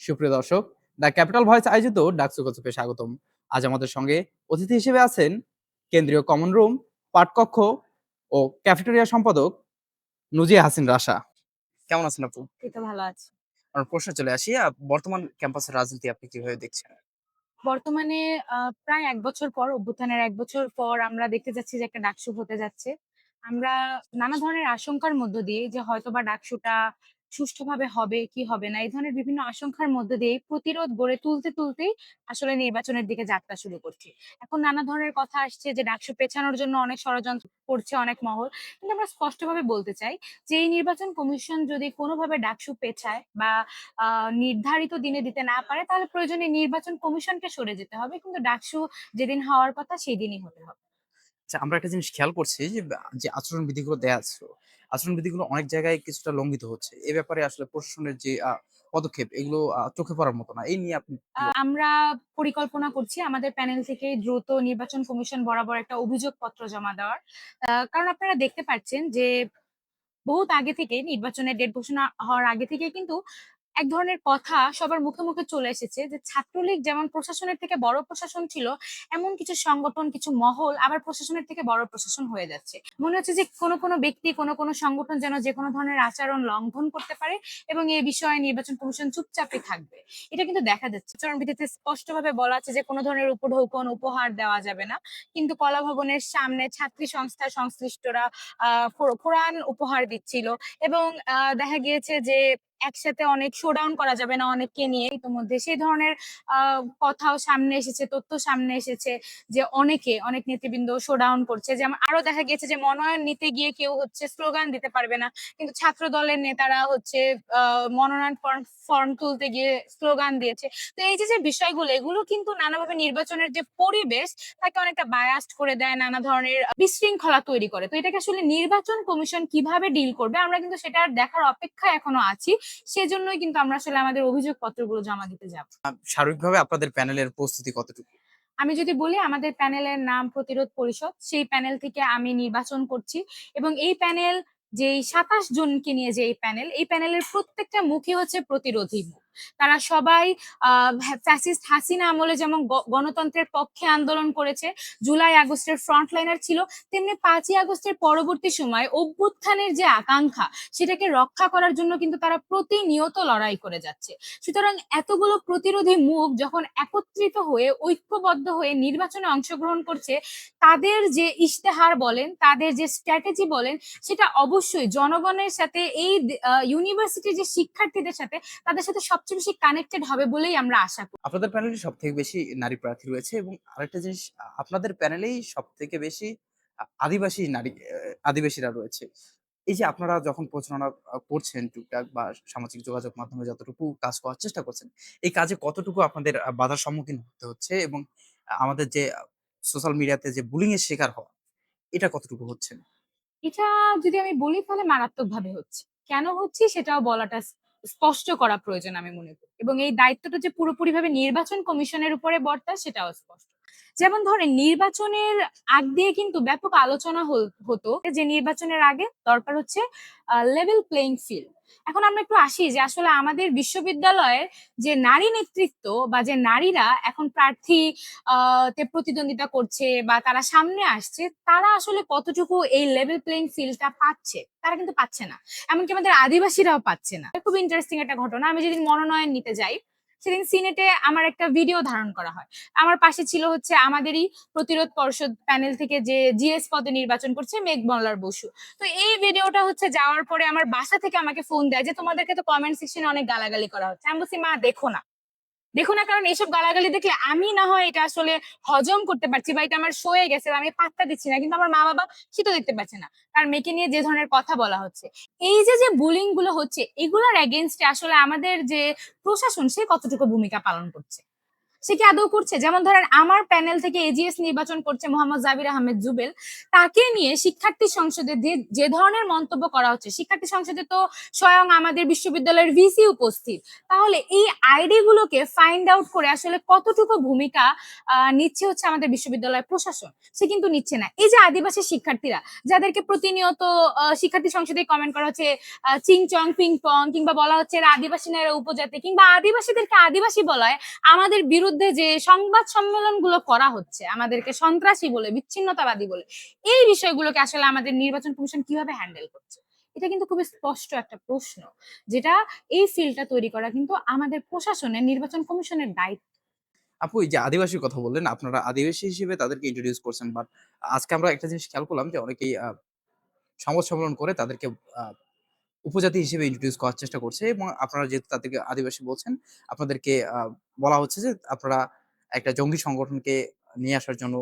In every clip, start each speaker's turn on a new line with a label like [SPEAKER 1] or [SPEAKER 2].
[SPEAKER 1] সুপ্রিয় দর্শক the capital voice আয়োজিত ডাকসু গল্পে স্বাগতম। আজ আমাদের সঙ্গে অতিথি হিসেবে আছেন কেন্দ্রীয় কমন রুম পাঠকক্ষ ও ক্যাফেটেরিয়া সম্পাদক নুজিয়া হাসিন রাশা। কেমন আছেন আপু?
[SPEAKER 2] এই তো ভালো আছি।
[SPEAKER 1] আমার প্রশ্ন চলে আসি আহ, বর্তমান ক্যাম্পাসের রাজনীতি আপনি কীভাবে দেখছেন?
[SPEAKER 2] বর্তমানে আহ, প্রায় এক বছর পর অভ্যুত্থানের এক বছর পর আমরা দেখতে যাচ্ছি যে একটা ডাকসু হতে যাচ্ছে। আমরা নানা ধরনের আশঙ্কার মধ্য দিয়ে যে হয়তোবা ডাকসুটা সুষ্ঠুভাবে হবে, কি হবে না, এই ধরনের বিভিন্ন আশঙ্কার মধ্যে দিয়ে প্রতিরোধ গড়ে তুলতে, তুলতেই আসলে নির্বাচনের দিকে যাত্রা শুরু করছি। এখন নানা ধরনের কথা আসছে যে ডাকসু পেছানোর জন্য অনেক ষড়যন্ত্র করছে অনেক মহল। কিন্তু আমরা স্পষ্টভাবে বলতে চাই যে এই নির্বাচন কমিশন যদি কোনোভাবে ডাকসু পেছায় বা নির্ধারিত দিনে দিতে না পারে, তাহলে প্রয়োজনে নির্বাচন কমিশনকে সরে যেতে হবে। কিন্তু ডাকসু যেদিন হওয়ার কথা সেই দিনই হতে হবে।
[SPEAKER 1] আচ্ছা আমরা একটা জিনিস খেয়াল করছি যে আচরণ বিধিগুলো দেয়া আছে। আচরণ বিধিগুলো অনেক জায়গায় কিছুটা লঙ্ঘিত হচ্ছে। এ ব্যাপারে আসলে প্রশাসনের যে পদক্ষেপ এগুলো চোখে পড়ার মতো না। এই নিয়ে আপনি
[SPEAKER 2] আমরা পরিকল্পনা করছি আমাদের প্যানেল থেকে দ্রুত নির্বাচন কমিশন বরাবর একটা অভিযোগ পত্র জমা দেওয়ার। আহ, কারণ আপনারা দেখতে পাচ্ছেন যে বহুত আগে থেকে নির্বাচনের ডেট ঘোষণা হওয়ার আগে থেকে কিন্তু এক ধরনের কথা সবার মুখে মুখে চলে এসেছে যে ছাত্রলীগ যেমন প্রশাসনের থেকে বড় প্রশাসন ছিল, এমন কিছু সংগঠন, কিছু মহল আবার প্রশাসনের থেকে বড় প্রশাসন হয়ে যাচ্ছে। মনে হচ্ছে যে কোনো কোনো ব্যক্তি, কোনো কোনো সংগঠন যেন যে কোনো ধরনের আচরণ লঙ্ঘন করতে পারে এবং এই বিষয়ে নির্বাচন কমিশন চুপচাপই থাকবে। এটা কিন্তু দেখা যাচ্ছে। চরণবিধিতে স্পষ্টভাবে বলা আছে যে কোনো ধরনের উপঢৌকন, উপহার দেওয়া যাবে না। কিন্তু কলা ভবনের সামনে ছাত্রী সংস্থা সংশ্লিষ্টরা, আহ কোরআন উপহার দিচ্ছিল এবং দেখা গিয়েছে যে একসাথে অনেক শোডাউন করা যাবে না অনেককে নিয়ে। ইতিমধ্যে সেই ধরনের কথাও সামনে এসেছে, তথ্য সামনে এসেছে যে অনেকে, অনেক নেতৃবৃন্দ শোডাউন করছে। যেমন আরও দেখা গিয়েছে যে মনোনয়ন নিতে গিয়ে কেউ হচ্ছে স্লোগান দিতে পারবে না। কিন্তু ছাত্র দলের নেতারা হচ্ছে মনোনয়ন ফর্ম তুলতে গিয়ে স্লোগান দিয়েছে। তো এই যে যে বিষয়গুলো, এগুলো কিন্তু নানাভাবে নির্বাচনের যে পরিবেশ, তাকে অনেকটা বায়াস্ট করে দেয়, নানা ধরনের বিশৃঙ্খলা তৈরি করে। তো এটাকে আসলে নির্বাচন কমিশন কীভাবে ডিল করবে, আমরা কিন্তু সেটা দেখার অপেক্ষায় এখনও আছি। সেজন্যই কিন্তু আমরা আসলে আমাদের অভিযোগ পত্রগুলো জমা দিতে যাব।
[SPEAKER 1] স্বাভাবিকভাবে সার্বিকভাবে আপনাদের প্যানেলের প্রস্তুতি কতটুকু?
[SPEAKER 2] আমি যদি বলি আমাদের প্যানেলের নাম প্রতিরোধ পরিষদ সেই প্যানেল থেকে আমি নির্বাচন করছি এবং এই প্যানেল যে সাতাশ জনকে নিয়ে যে এই প্যানেল এই প্যানেলের প্রত্যেকটা মুখে হচ্ছে প্রতিরোধী মুখ। তারা সবাই ফ্যাসিস্ট হাসিনা আমলে যেমন গণতন্ত্রের পক্ষে আন্দোলন করেছে, জুলাই আগস্টের ফ্রন্টলাইনার ছিল, তেমনি পাঁচই আগস্টের পরবর্তী সময় অভ্যুত্থানের যে আকাঙ্ক্ষা, সেটাকে রক্ষা করার জন্য কিন্তু তারা প্রতিনিয়ত লড়াই করে যাচ্ছে। সুতরাং এতগুলো প্রতিরোধী মুখ যখন একত্রিত হয়ে, ঐক্যবদ্ধ হয়ে নির্বাচনে অংশগ্রহণ করছে, তাদের যে ইশতেহার বলেন, তাদের যে স্ট্র্যাটেজি বলেন, সেটা অবশ্যই জনগণের সাথে এই ইউনিভার্সিটির যে শিক্ষার্থীদের সাথে, তাদের সাথে সবচেয়ে বেশি কানেক্টেড হবে বলেই আমরা আশা করি।
[SPEAKER 1] আপনাদের প্যানেলে সব থেকে বেশি নারী প্রার্থী রয়েছে এবং আরেকটা জিনিস আপনাদের প্যানেলেই সব থেকে বেশি আদিবাসী নারী আদিবাসীরা রয়েছে। এই যে আপনারা যখন প্রচারণা করছেন টুকটাক বা সামাজিক যোগাযোগ মাধ্যমে যতটুকু কাজ করার চেষ্টা করছেন এই কাজে কতটুকু আপনাদের বাধার সম্মুখীন হতে হচ্ছে এবং আমাদের যে সোশ্যাল মিডিয়াতে যে বুলিং এর শিকার হওয়া এটা কতটুকু হচ্ছে?
[SPEAKER 2] এটা যদি আমি বলি তাহলে মারাত্মক ভাবে হচ্ছে। কেন হচ্ছে সেটাও বলাটা স্পষ্ট করা প্রয়োজন আমি মনে করি। এবং এই দায়িত্বটা যে পুরোপুরিভাবে নির্বাচন কমিশনের উপরে বর্তায়, সেটাও স্পষ্ট। যেমন ধরেন, নির্বাচনের আগ দিয়ে কিন্তু ব্যাপক আলোচনা হতো যে নির্বাচনের আগে দরকার হচ্ছে লেভেল প্লেইং ফিল্ড এখন আমরা একটু আসি যে আসলে আমাদের বিশ্ববিদ্যালয়ের যে নারী নেতৃত্ব বা যে নারীরা এখন প্রার্থী তে প্রতিদ্বন্দ্বিতা করছে বা তারা সামনে আসছে, তারা আসলে কতটুকু এই লেভেল প্লেইং ফিল্ডটা পাচ্ছে? তারা কিন্তু পাচ্ছে না। এমনকি আমাদের আদিবাসীরাও পাচ্ছে না। খুব ইন্টারেস্টিং একটা ঘটনা। আমি যেদিন মনোনয়ন নিতে যাই সেদিন সিনেটে আমার একটা ভিডিও ধারণ করা হয়। আমার পাশে ছিল হচ্ছে আমাদেরই প্রতিরোধ পর্ষদ প্যানেল থেকে যে জিএস পদে নির্বাচন করছে মেঘ মল্লার বসু। তো এই ভিডিওটা হচ্ছে যাওয়ার পরে আমার বাসা থেকে আমাকে ফোন দেয় যে, তোমাদেরকে তো কমেন্ট সেকশনে অনেক গালাগালি করা হচ্ছে। আমি বলছি, মা, দেখো না। দেখো না, কারণ এসব গালাগালি দেখলে আমি না হয় এটা আসলে হজম করতে পারছি বা এটা আমার সয়ে গেছে আমি পাত্তা দিচ্ছি না, কিন্তু আমার মা বাবা সেটা দেখতে পাচ্ছে না। তার মেয়েকে নিয়ে যে ধরনের কথা বলা হচ্ছে। এই যে যে বুলিংগুলো হচ্ছে, এগুলোর এগেনস্টে আসলে আমাদের যে প্রশাসন সে কতটুকু ভূমিকা পালন করছে? সে কি আদৌ করছে? যেমন ধরেন আমার প্যানেল থেকে এজিএস নির্বাচন করছে মোহাম্মদ জাবির আহমেদ জুবেল তাকে নিয়ে শিক্ষার্থী সংসদে যে ধরনের মন্তব্য করা হচ্ছে শিক্ষার্থী সংসদে তো স্বয়ং আমাদের বিশ্ববিদ্যালয়ের ভিসি উপস্থিত তাহলে এই আইডি গুলোকে ফাইন্ড আউট করে আসলে কতটুকু ভূমিকা নিচ্ছে হচ্ছে আমাদের বিশ্ববিদ্যালয় প্রশাসন? সে কিন্তু নিচ্ছে না। এই যে আদিবাসী শিক্ষার্থীরা যাদেরকে প্রতিনিয়ত শিক্ষার্থী সংসদে কমেন্ট করা হচ্ছে আহ, চিং চং পিং পং কিংবা বলা হচ্ছে এরা আদিবাসী না এরা উপজাতি কিংবা আদিবাসীদেরকে আদিবাসী বলায় আমাদের বিরুদ্ধে যে সংবাদ সম্মেলনগুলো করা হচ্ছে, আমাদেরকে সন্ত্রাসী বলে, বিচ্ছিন্নতাবাদী বলে, এই বিষয়গুলোকে আসলে আমাদের নির্বাচন কমিশন কীভাবে হ্যান্ডেল করছে? এটা কিন্তু খুবই স্পষ্ট একটা প্রশ্ন, যেটা এই ফিল্ডটা তৈরি করা কিন্তু আমাদের প্রশাসনের নির্বাচন কমিশনের দায়িত্ব।
[SPEAKER 1] আপু, এই যে আদিবাসীর কথা বললেন, আপনারা আদিবাসী হিসেবে তাদেরকে ইন্ট্রোডিউস করছেন বাট আজকে আমরা একটা জিনিস খেয়াল করলাম যে অনেকেই সংবাদ সম্মেলন করে তাদেরকে উপজাতি হিসেবে ইন্ট্রোডিউস করার চেষ্টা করছে এবং আপনারা যেহেতু তাদেরকে আদিবাসী বলছেন, আপনাদেরকে বলা হচ্ছে যে আপনারা একটা জঙ্গি সংগঠনকে নিয়ে আসার জন্য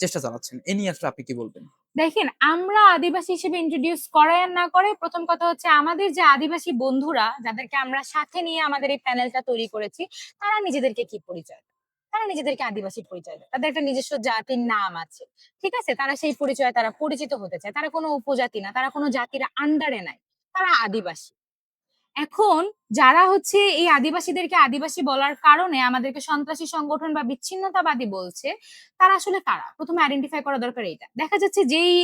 [SPEAKER 1] চেষ্টা চালাচ্ছেন। এ নিয়ে আসলে আপনি কি বলবেন?
[SPEAKER 2] দেখেন, আমরা আদিবাসী হিসেবে ইন্ট্রোডিউস করায় না করে প্রথম কথা হচ্ছে আমাদের যে আদিবাসী বন্ধুরা যাদেরকে আমরা সাথে নিয়ে আমাদের এই প্যানেলটা তৈরি করেছি, তারা নিজেদেরকে কি পরিচয় তারা নিজেদেরকে আদিবাসী পরিচয় দেয়। তাদের একটা নিজস্ব জাতির নাম আছে, ঠিক আছে? তারা সেই পরিচয়ে তারা পরিচিত হতে চায়। তারা কোনো উপজাতি না, তারা কোনো জাতির আন্ডারে নাই। তারা আদিবাসী। এখন যারা হচ্ছে এই আদিবাসীদেরকে আদিবাসী বলার কারণে আমাদেরকে সন্ত্রাসী সংগঠন বা বিচ্ছিন্নতাবাদী বলছে, তারা আসলে কারা? প্রথমে আইডেন্টিফাই করা দরকার এইটা। দেখা যাচ্ছে যেই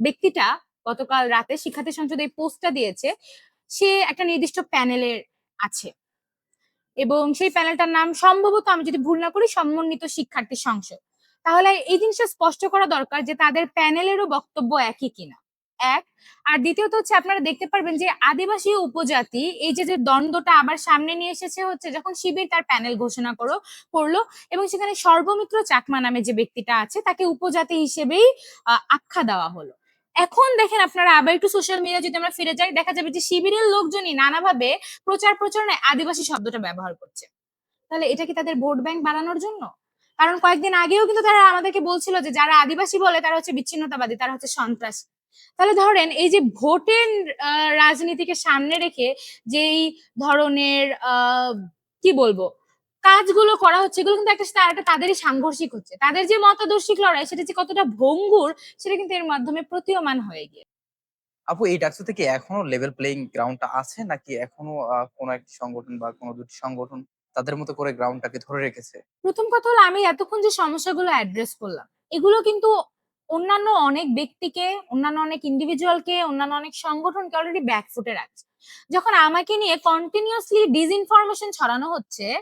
[SPEAKER 2] ব্যক্তিটা গতকাল রাতে শিক্ষার্থী সংসদে এই পোস্টটা দিয়েছে, সে একটা নির্দিষ্ট প্যানেলের আছে। এবং সেই প্যানেলটার নাম সম্ভবত আমি যদি ভুল না করি, সমন্বিত শিক্ষার্থী সংসদ। তাহলে এই জিনিসটা স্পষ্ট করা দরকার যে তাদের প্যানেলেরও বক্তব্য একই কিনা। এক। আর দ্বিতীয়ত হচ্ছে আপনারা দেখতে পারবেন যে আদিবাসী উপজাতি, এই যে যে দ্বন্দ্বটা আবার সামনে নিয়ে এসেছে হচ্ছে যখন শিবির তার প্যানেল ঘোষণা করো, করল এবং সেখানে সর্বমিত্র চাকমা নামে যে ব্যক্তিটা আছে তাকে উপজাতি হিসেবেই আখ্যা দেওয়া হলো। এখন দেখেন আপনারা আবার একটু সোশ্যাল মিডিয়া যদি আমরা ফিরে যাই, দেখা যাবে যে শিবিরের লোকজনই নানাভাবে প্রচার প্রচারণায় আদিবাসী শব্দটা ব্যবহার করছে। তাহলে এটা কি তাদের ভোট ব্যাংক বাড়ানোর জন্য? কারণ কয়েকদিন আগেও কিন্তু তারা আমাদেরকে বলছিল যে যারা আদিবাসী বলে তারা হচ্ছে বিচ্ছিন্নতাবাদী, তারা হচ্ছে সন্ত্রাস। তাহলে ধরেন এই যে ভোটের রাজনীতিকে সামনে রেখে যেই ধরনের কি বলব কাজগুলো করা হচ্ছে এগুলো কিন্তু একটা সাথে আরেকটা তাদেরই সাংঘর্ষিক হচ্ছে। তাদের যে মতাদর্শিক লড়াই সেটা যে কতটা ভঙ্গুর সেটা কিন্তু এর মাধ্যমে প্রতীয়মান হয়ে গিয়ে।
[SPEAKER 1] আপু এই ডাকসু থেকে এখনও লেভেল প্লেইং গ্রাউন্ডটা আছে নাকি এখনও কোনো একটি সংগঠন বা কোনো দুটি সংগঠন তাদের মতো করে গ্রাউন্ডটাকে ধরে রেখেছে?
[SPEAKER 2] প্রথম কথা হলো আমি এতক্ষণ যে সমস্যাগুলো অ্যাড্রেস করলাম এগুলো কিন্তু অন্যান্য অনেক ব্যক্তিকে, অন্যান্য অনেক ইন্ডিভিজুয়ালকে অন্যান্য অনেক সংগঠনকে অলরেডি ব্যাকফুটে রাখছে যখন আমাকে নিয়ে কন্টিনিউয়াসলি ডিসইনফরমেশন ছড়ানো হচ্ছে,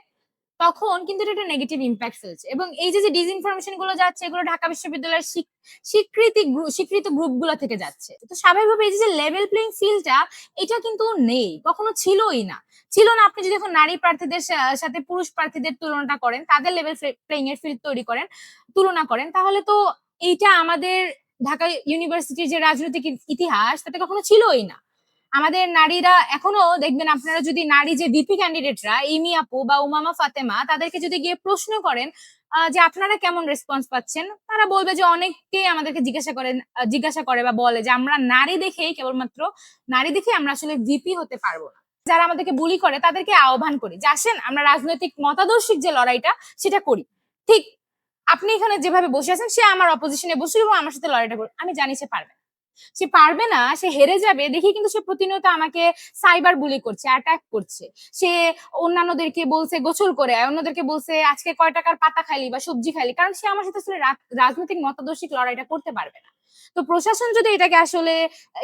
[SPEAKER 2] তখন কিন্তু এটা একটা নেগেটিভ ইম্প্যাক্ট ফেলছে। এবং এই যে যে ডিসইনফরমেশনগুলো যাচ্ছে, এগুলো ঢাকা বিশ্ববিদ্যালয়ের স্বীক- স্বীকৃতি স্বীকৃত গ্রুপগুলো থেকে যাচ্ছে। তো স্বাভাবিকভাবে এই যে লেভেল প্লেইং ফিল্ডটা এটা কিন্তু নেই, কখনো ছিলই না। ছিল না, আপনি যদি এখন নারী প্রার্থীদের সাথে পুরুষ প্রার্থীদের তুলনাটা করেন, তাদের লেভেল প্লেইং এর ফিল্ড তৈরি করেন, তুলনা করেন, তাহলে তো এইটা আমাদের ঢাকা ইউনিভার্সিটির যে রাজনৈতিক ইতিহাস, তাতে কখনো ছিলই না। আমাদের নারীরা এখনও, দেখবেন আপনারা যদি নারী যে ভিপি ক্যান্ডিডেটরা ইমি আপু বা উমামা ফাতেমা, তাদেরকে যদি গিয়ে প্রশ্ন করেন যে আপনারা কেমন রেসপন্স পাচ্ছেন, তারা বলবে যে অনেককেই আমাদেরকে জিজ্ঞাসা করেন জিজ্ঞাসা করে বা বলে যে আমরা নারী দেখেই কেবলমাত্র নারী দেখে আমরা আসলে ভিপি হতে পারব না। যারা আমাদেরকে বুলি করে, তাদেরকে আহ্বান করি যে, আসেন, আমরা রাজনৈতিক মতাদর্শিক যে লড়াইটা, সেটা করি। ঠিক আপনি এখানে যেভাবে বসে আছেন, সে আমার অপোজিশনে বসে এবং আমার সাথে লড়াইটা করবে আমি জানি সে পারবে। সে পারবে না, সে হেরে যাবে, দেখি কিন্তু সে প্রতিনিয়ত আমাকে সাইবার বুলি করছে অ্যাটাক করছে। সে অন্যান্যদেরকে বলছে গোসল করে অন্যদেরকে বলছে আজকে কয় টাকার পাতা খাইলি বা সবজি খাইলি, কারণ সে আমার সাথে আসলে রাজনৈতিক মতাদর্শিক লড়াইটা করতে পারবে না। তো প্রশাসন যদি এটাকে আসলে,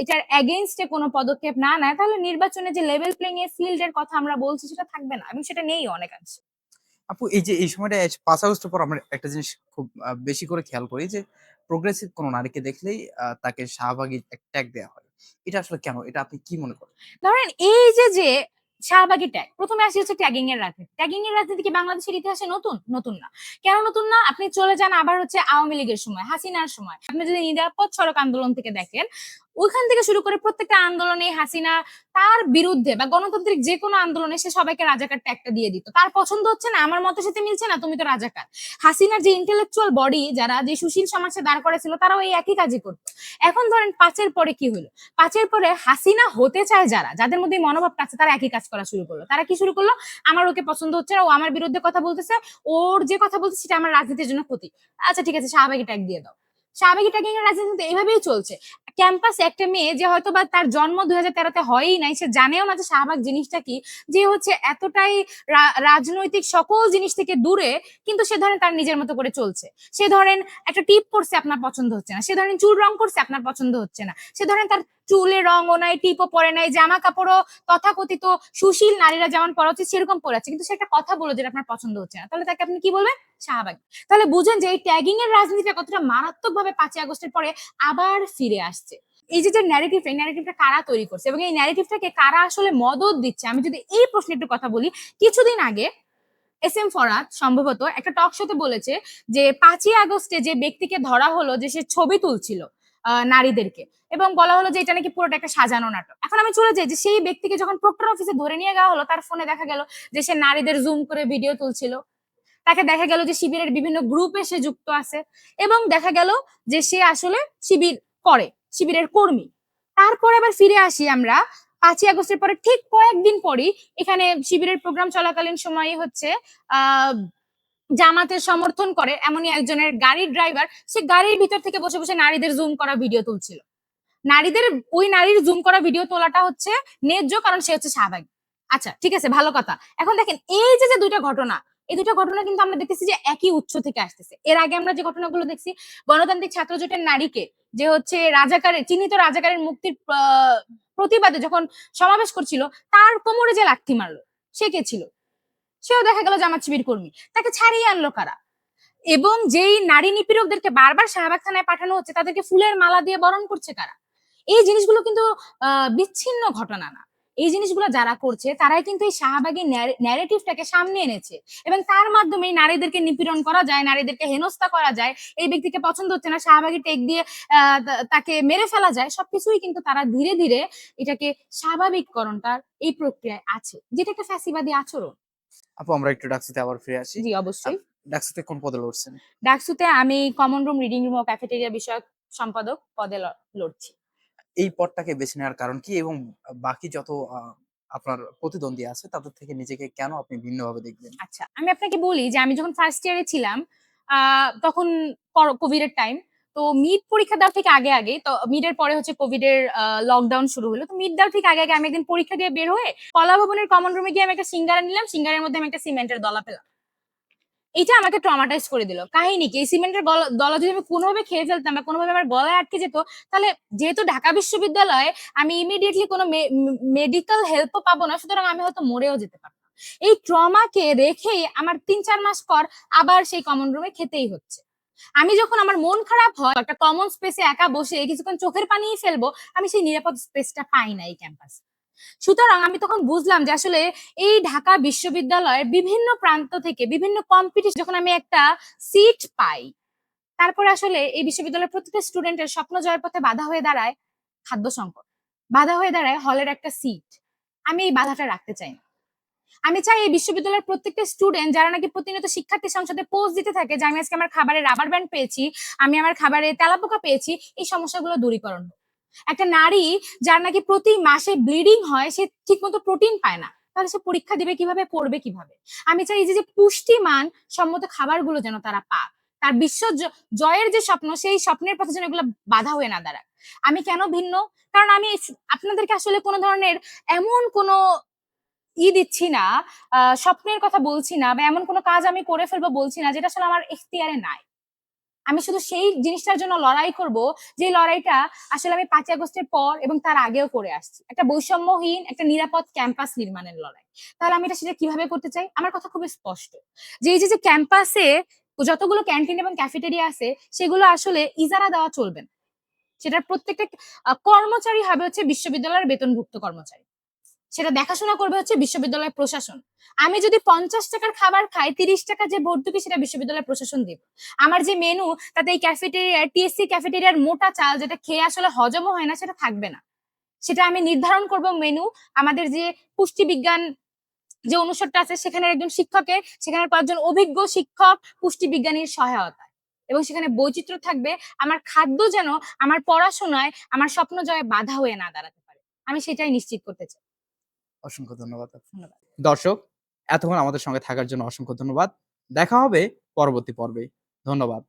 [SPEAKER 2] এটার এগেনস্টে কোনো পদক্ষেপ না নেয়, তাহলে নির্বাচনে যে লেভেল প্লেইং এর ফিল্ডের কথা আমরা বলছি, সেটা থাকবে না এবং সেটা নেই অনেকাংশে।
[SPEAKER 1] আপু এই যে এই সময়টা পাঁচ আগস্টের পর আমরা একটা জিনিস খুব বেশি করে খেয়াল করি যে প্রোগ্রেসিভ কোনো নারীকে দেখলেই আহ, তাকে শাহবাগী ট্যাগ দেওয়া হয়। এটা আসলে কেন? এটা আপনি কি মনে করেন?
[SPEAKER 2] ধরেন এই যে যে শাহবাগী ট্যাগ প্রথমে আসি হচ্ছে ট্যাগিং এর রাজনীতি। ট্যাগিং এর রাজনীতি কি বাংলাদেশের ইতিহাসে নতুন? নতুন না। কেন নতুন না? আপনি চলে যান আবার হচ্ছে আওয়ামী লীগের সময় হাসিনার সময়। আপনি যদি নিরাপদ সড়ক আন্দোলন থেকে দেখেন ওইখান থেকে শুরু করে প্রত্যেকটা আন্দোলনে হাসিনা তার বিরুদ্ধে বা গণতান্ত্রিক যে কোনো আন্দোলনে সে সবাইকে রাজাকার ট্যাগটা দিয়ে দিত। তার পছন্দ হচ্ছে না, আমার মতের সাথে মিলছে না, তুমি তো রাজাকার। হাসিনার যে ইন্টেলেকচুয়াল বডি যারা যে সুশীল সমাজে দাঁড় করেছিল, তারাও এই একই কাজই করতো। এখন ধরেন পাঁচের পরে কি হলো? পাঁচের পরে হাসিনা হতে চায় যারা, যাদের মধ্যে মনোভাবটা আছে, তারা একই কাজ করা শুরু করল। তারা কি শুরু করল? আমার ওকে পছন্দ হচ্ছে না, ও আমার বিরুদ্ধে কথা বলতেছে, ওর যে কথা বলছে, সেটা আমার রাজনীতির জন্য ক্ষতি। আচ্ছা ঠিক আছে, শাহবাগী ট্যাগ দিয়ে দাও। শাহবাগী ট্যাগিং এর রাজনীতি এইভাবেই চলছে। ক্যাম্পাসে একটা মেয়ে যে হয়তো বা তার জন্ম দুই হাজার তেরোতে হয়ই নাই, সে জানেও না যে শাহবাগ জিনিসটা কি, যে হচ্ছে এতটাই রাজনৈতিক সকল জিনিস থেকে দূরে, কিন্তু সে ধরেন তার নিজের মতো করে চলছে। সে ধরেন একটা টিপ করছে আপনার পছন্দ হচ্ছে না, সে ধরেন চুল রং করছে আপনার পছন্দ হচ্ছে না, সে ধরেন তার চুলে রঙও নাই, টিপও পরে নাই জামা কাপড়ও তথাকথিত সুশীল নারীরা যেমন উচিত সেরকম পরে আছে কিন্তু সে একটা কথা বলে যেটা আপনার পছন্দ হচ্ছে না। তাহলে তাকে আপনি কি বলবেন? শাহবাগী। তাহলে বুঝেন যে এই ট্যাগিং এর রাজনীতিটা কতটা মারাত্মক ভাবে পাঁচই আগস্টের পরে আবার ফিরে আসছে। এই যে যে ন্যারেটিভ এই ন্যারেটিভটা কারা তৈরি করছে এবং এই ন্যারেটিভটাকে কারা আসলে মদত দিচ্ছে? আমি যদি এই প্রশ্নে একটু কথা বলি, কিছুদিন আগে এস এম ফরাদ সম্ভবত একটা টক শোতে বলেছে যে, পাঁচই আগস্টে যে ব্যক্তিকে ধরা হলো, যে সে ছবি তুলছিল নারীদেরকে। এবং বলা হলো যে এটা নাকি পুরোটা একটা সাজানো নাটক। এখন আমি চলে যাই যে সেই ব্যক্তিকে যখন প্রক্টর অফিসে ধরে নিয়ে যাওয়া হলো, তার ফোনে দেখা গেল যে সে নারীদের জুম করে ভিডিও তুলছিল। তাকে দেখা গেল যে শিবিরের বিভিন্ন গ্রুপে সে যুক্ত আছে এবং দেখা গেল যে সে আসলে শিবির করে, শিবিরের কর্মী। তারপর আবার ফিরে আসি আমরা পাঁচই আগস্টের পরে, ঠিক কয়েকদিন পরই এখানে শিবিরের প্রোগ্রাম চলাকালীন সময় হচ্ছে, আহ জামাতের সমর্থন করে, এমনই একজনের গাড়ির ড্রাইভার সে গাড়ির ভিতর থেকে বসে বসে নারীদের জুম করা ভিডিও তুলছিল। নারীদের, ওই নারীর জুম করা ভিডিও তোলাটা হচ্ছে ন্যায্য, কারণ সে হচ্ছে স্বাভাবিক। আচ্ছা ঠিক আছে, ভালো কথা। এখন দেখেন, এই যে যে দুইটা ঘটনা, এই দুটো ঘটনা কিন্তু আমরা দেখতেছি যে একই উৎস থেকে আসতেছে। এর আগে আমরা যে ঘটনাগুলো দেখছি, গণতান্ত্রিক ছাত্র জোটের নারীকে যে হচ্ছে রাজাকারের, চিহ্নিত রাজাকারের মুক্তির প্রতিবাদে যখন সমাবেশ করছিল, তার কোমরে যে লাথি মারলো, সে কে ছিল? সেও দেখা গেল জামাত শিবির কর্মী। তাকে ছাড়িয়ে আনলো কারা? এবং যেই নারী নিপীড়কদেরকে বারবার শাহবাগ থানায় পাঠানো হচ্ছে, তাদেরকে ফুলের মালা দিয়ে বরণ করছে কারা? এই জিনিসগুলো কিন্তু বিচ্ছিন্ন ঘটনা না। এই জিনিসগুলো যারা করছে, তারাই কিন্তু এই শাহবাগী ন্যারেটিভটাকে সামনে এনেছে। এবং তার মাধ্যমে নারীদেরকে নিপীড়ন করা যায়, নারীদেরকে হেনস্থা করা যায়। এই ব্যক্তিকে পছন্দ হচ্ছে না শাহবাগী টেক দিয়ে তাকে মেরে ফেলা যায়। সবকিছুই কিন্তু তারা ধীরে ধীরে এটাকে স্বাভাবিককরণটার এই প্রক্রিয়ায় আছে, যেটা একটা ফ্যাসিবাদী আচরণ।
[SPEAKER 1] আপু আমরা একটু ডাকসুতে আবার ফিরে আসি।
[SPEAKER 2] জি অবশ্যই।
[SPEAKER 1] ডাকসুতে কোন পদে লড়ছেন?
[SPEAKER 2] ডাকসুতে আমি কমন রুম রিডিং রুম ও ক্যাফেটেরিয়া বিষয়ক সম্পাদক পদে লড়ছি।
[SPEAKER 1] এই পদটাকে বেছে নেওয়ার কারণ কি এবং বাকি যত আপনার প্রতিদ্বন্দ্বী আছে তাদের থেকে নিজেকে কেন আপনি ভিন্নভাবে দেখবেন?
[SPEAKER 2] আচ্ছা আমি আপনাকে বলি যে আমি যখন ফার্স্ট ইয়ারে ছিলাম আহ, তখন কোভিড এর টাইম তো মিড পরীক্ষা দেওয়ার ঠিক আগে আগে, তো মিড এর পরে হচ্ছে কোভিড এর লকডাউন শুরু হলো। তো মিড দেওয়ার ঠিক আগে আগে আমি একদিন পরীক্ষা দিয়ে বের হয়ে কলা ভবনের কমন রুমে গিয়ে আমি একটা সিঙ্গারা নিলাম। সিঙ্গারের মধ্যে আমি একটা সিমেন্টের দলা পেলাম। এটা আমাকে ট্রমাটাইজ করে দিল। কাহিনী কি? সিমেন্টের দলা যদি আমি কোনোভাবে খেয়ে ফেলতাম বা কোনোভাবে আমার গলায় আটকে যেত, তাহলে যেহেতু ঢাকা বিশ্ববিদ্যালয়ে আমি ইমিডিয়েটলি কোনো মেডিকেল হেল্পও পাবো না, সুতরাং আমি হয়তো মরেও যেতে পারতাম। এই ট্রমাকে রেখেই আমার তিন চার মাস পর আবার সেই কমন রুমে খেতেই হচ্ছে। আমি যখন আমার মন খারাপ হয়, একটা কমন স্পেসে একা বসে কিছুক্ষণ চোখের পানিই ফেলব, আমি সেই নিরাপদ স্পেসটা পাই না এই ক্যাম্পাসে সুতরাং আমি তখন বুঝলাম যে আসলে এই ঢাকা বিশ্ববিদ্যালয়ের বিভিন্ন প্রান্ত থেকে বিভিন্ন কম্পিটিশন যখন আমি একটা সিট পাই, তারপরে আসলে এই বিশ্ববিদ্যালয়ের প্রত্যেকটা স্টুডেন্টের স্বপ্ন জয়ের পথে বাধা হয়ে দাঁড়ায় খাদ্য সংকট। বাধা হয়ে দাঁড়ায় হলের একটা সিট আমি এই বাধাটা রাখতে চাই না। আমি চাই এই বিশ্ববিদ্যালয়ের প্রত্যেকটা স্টুডেন্ট যারা নাকি প্রতিনিয়ত শিক্ষার্থী সংসদে পোস্ট দিতে থাকে যে, আমি আজকে আমার খাবারে রাবার ব্যান্ড পেয়েছি, আমি আমার খাবারে তেলাপোকা পেয়েছি, এই সমস্যাগুলো দূরীকরণ একটা নারী যার নাকি প্রতি মাসে ব্লিডিং হয়, সে ঠিকমতো প্রোটিন পায় না। তাহলে সে পরীক্ষা দিবে কীভাবে, পড়বে কীভাবে? আমি চাই যে যে পুষ্টিমান সম্মত খাবারগুলো যেন তারা পাক। তার বিশ্ব জয়ের যে স্বপ্ন, সেই স্বপ্নের পথে যেন এগুলো বাধা হয়ে না দাঁড়ায় আমি কেন ভিন্ন? কারণ আমি আপনাদেরকে আসলে কোনো ধরনের এমন কোনো ই দিচ্ছি না স্বপ্নের কথা বলছি না বা এমন কোনো কাজ আমি করে ফেলব বলছি না যেটা আসলে আমার এখতিয়ারে নাই। আমি শুধু সেই জিনিসটার জন্য লড়াই করব যে লড়াইটা আসলে আমি পাঁচই আগস্টের পর এবং তার আগেও করে আসছি। একটা বৈষম্যহীন, একটা নিরাপদ ক্যাম্পাস নির্মাণের লড়াই। তাহলে আমি এটা সেটা কীভাবে করতে চাই? আমার কথা খুবই স্পষ্ট। যে এই যে ক্যাম্পাসে যতগুলো ক্যান্টিন এবং ক্যাফেটেরিয়া আছে, সেগুলো আসলে ইজারা দেওয়া চলবে না। সেটার প্রত্যেকটা কর্মচারী হবে হচ্ছে বিশ্ববিদ্যালয়ের বেতনভুক্ত কর্মচারী। সেটা দেখাশোনা করবে হচ্ছে বিশ্ববিদ্যালয় প্রশাসন। আমি যদি পঞ্চাশ টাকার খাবার খাই, তিরিশ টাকা যে ভর্তুকি, সেটা বিশ্ববিদ্যালয় প্রশাসন দিবে। আমার যে মেনু তাতে এই ক্যাফেটেরিয়া টিএসসি ক্যাফেটেরিয়ার মোটা চাল যেটা খেয়ে আসলে হজমও হয় না, সেটা থাকবে না। সেটা আমি নির্ধারণ করব মেনু আমাদের যে পুষ্টি বিজ্ঞান যে অনুষদটা আছে সেখানে একজন শিক্ষকের, সেখানে পাঁচজন অভিজ্ঞ শিক্ষক, পুষ্টি বিজ্ঞানীর সহায়তা এবং সেখানে বৈচিত্র্য থাকবে, আমার খাদ্য যেন আমার পড়াশোনায়, আমার স্বপ্ন জয়ে বাধা হয়ে না দাঁড়াতে পারে। আমি সেটাই নিশ্চিত করতে চাই।
[SPEAKER 1] অসংখ্য
[SPEAKER 2] ধন্যবাদ
[SPEAKER 1] দর্শক এতক্ষণ আমাদের সঙ্গে থাকার জন্য অসংখ্য ধন্যবাদ। দেখা হবে পরবর্তী পর্বে ধন্যবাদ।